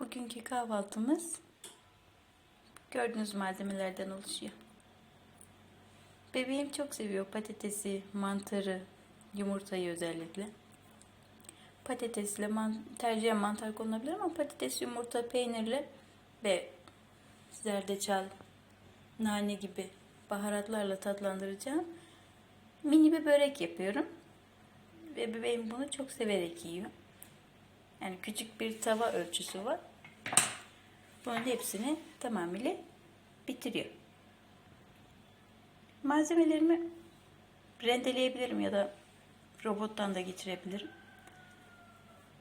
Bugünkü kahvaltımız gördüğünüz malzemelerden oluşuyor. Bebeğim çok seviyor patatesi, mantarı, yumurtayı özellikle. Patatesle man tercihen mantar konulabilir ama patates, yumurta, peynirle ve zerdeçal, nane gibi baharatlarla tatlandıracağım. Mini bir börek yapıyorum. Ve bebeğim bunu çok severek yiyor. Yani küçük bir tava ölçüsü var. Bunun hepsini tamamıyla bitiriyor. Malzemelerimi rendeleyebilirim ya da robottan da geçirebilirim.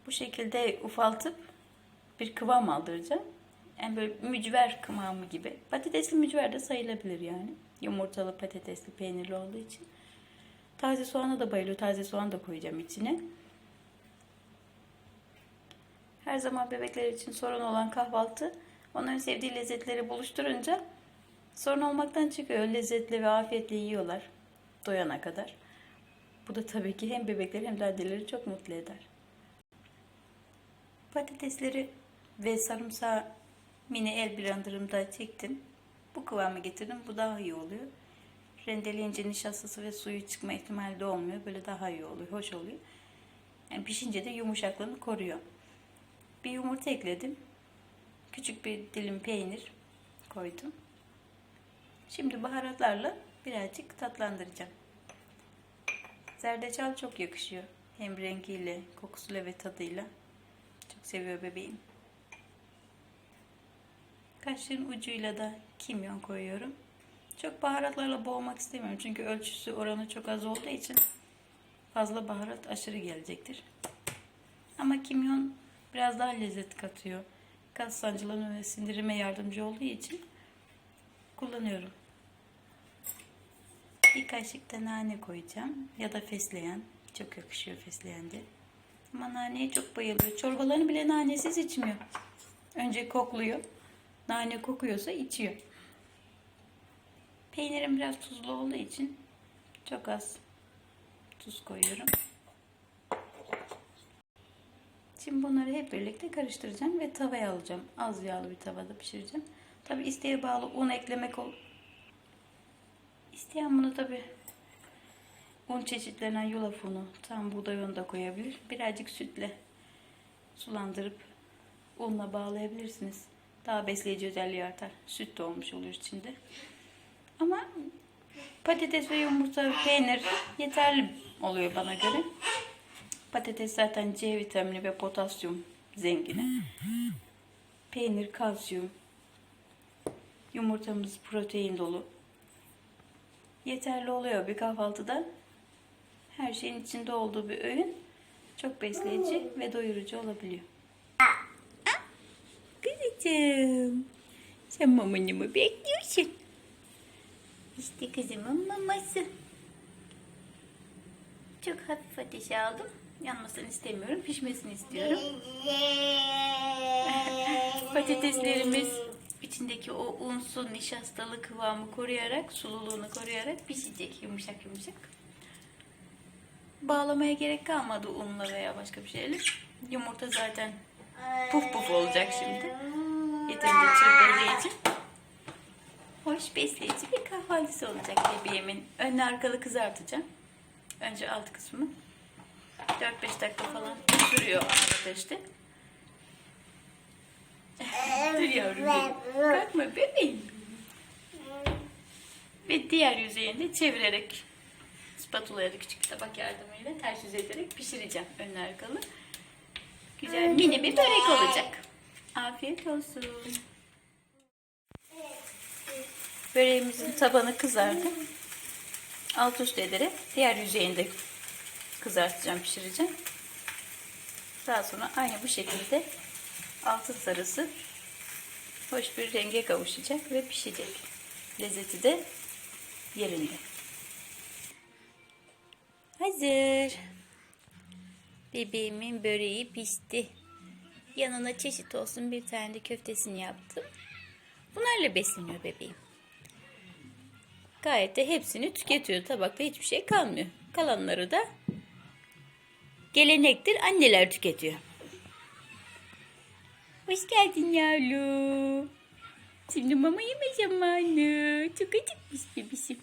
Bu şekilde ufaltıp bir kıvam aldıracağım. Yani böyle mücver kıvamı gibi. Patatesli mücver de sayılabilir yani. Yumurtalı, patatesli, peynirli olduğu için. Taze soğana da bayılıyor. Taze soğan da koyacağım içine. Her zaman bebekler için sorun olan kahvaltı. Onların sevdiği lezzetleri buluşturunca sorun olmaktan çıkıyor. Lezzetli ve afiyetle yiyorlar. Doyana kadar. Bu da tabii ki hem bebekleri hem de anneleri çok mutlu eder. Patatesleri ve sarımsağı mini el blenderımda çektim. Bu kıvamı getirdim. Bu daha iyi oluyor. Rendeleyince nişastası ve suyu çıkma ihtimali de olmuyor. Böyle daha iyi oluyor. Hoş oluyor. Yani pişince de yumuşaklığını koruyor. Bir yumurta ekledim. Küçük bir dilim peynir koydum. Şimdi baharatlarla birazcık tatlandıracağım. Zerdeçal çok yakışıyor. Hem rengiyle, kokusuyla ve tadıyla. Çok seviyor bebeğim. Kaşığın ucuyla da kimyon koyuyorum. Çok baharatlarla boğmak istemiyorum. Çünkü ölçüsü oranı çok az olduğu için fazla baharat aşırı gelecektir. Ama kimyon biraz daha lezzet katıyor. Kas sancılarına ve sindirime yardımcı olduğu için kullanıyorum. Bir kaşık da nane koyacağım. Ya da fesleğen. Çok yakışıyor fesleğen de. Ama naneye çok bayılıyor. Çorbalarını bile nanesiz içmiyor. Önce kokluyor. Nane kokuyorsa içiyor. Peynirim biraz tuzlu olduğu için çok az tuz koyuyorum. Şimdi bunları hep birlikte karıştıracağım ve tavaya alacağım. Az yağlı bir tavada pişireceğim. Tabi isteğe bağlı un eklemek ol. İsteyen bunu tabi un çeşitlerinden yulaf unu, tam buğday unu da koyabilir. Birazcık sütle sulandırıp unla bağlayabilirsiniz. Daha besleyici özelliği artar. Süt de olmuş olur içinde. Ama patates ve yumurta, peynir yeterli oluyor bana göre. Patates zaten C vitamini ve potasyum zengini. Peynir kalsiyum. Yumurtamız protein dolu. Yeterli oluyor bir kahvaltıda. Her şeyin içinde olduğu bir öğün çok besleyici ve doyurucu olabiliyor. Kızım, sen mamanı mı bekliyorsun? İşte kızımın maması. Çok hafif ateşe aldım. Yanmasını istemiyorum. Pişmesini istiyorum. Patateslerimiz içindeki o unsu nişastalı kıvamı koruyarak, sululuğunu koruyarak pişecek yumuşak yumuşak. Bağlamaya gerek kalmadı unla veya başka bir şeyle. Yumurta zaten puf puf olacak şimdi. Yeterince çırpıldığı için. Hoş besleyici bir kahvaltısı olacak bebeğimin. Önlü arkalı kızartacağım. Önce alt kısmı. 4-5 dakika falan sürüyor ateşte. Dur yavrum benim. Kalkma bebeğim. Ve diğer yüzeyini çevirerek spatula ya da küçük bir tabak yardımıyla ters yüz ederek pişireceğim önlü arkalı. Güzel mini bir börek olacak. Afiyet olsun. Böreğimizin tabanı kızardı. Alt üst ederek diğer yüzeyini de kızartacağım, pişireceğim. Daha sonra aynı bu şekilde altın sarısı hoş bir renge kavuşacak ve pişecek. Lezzeti de yerinde. Hazır. Bebeğimin böreği pişti. Yanına çeşit olsun bir tane de köftesini yaptım. Bunlarla besleniyor bebeğim. Gayet de hepsini tüketiyor. Tabakta hiçbir şey kalmıyor. Kalanları da gelenektir anneler tüketiyor. Hoş geldin yavrum. Şimdi mama yeme zamanı. Çok acıkmış bebişim.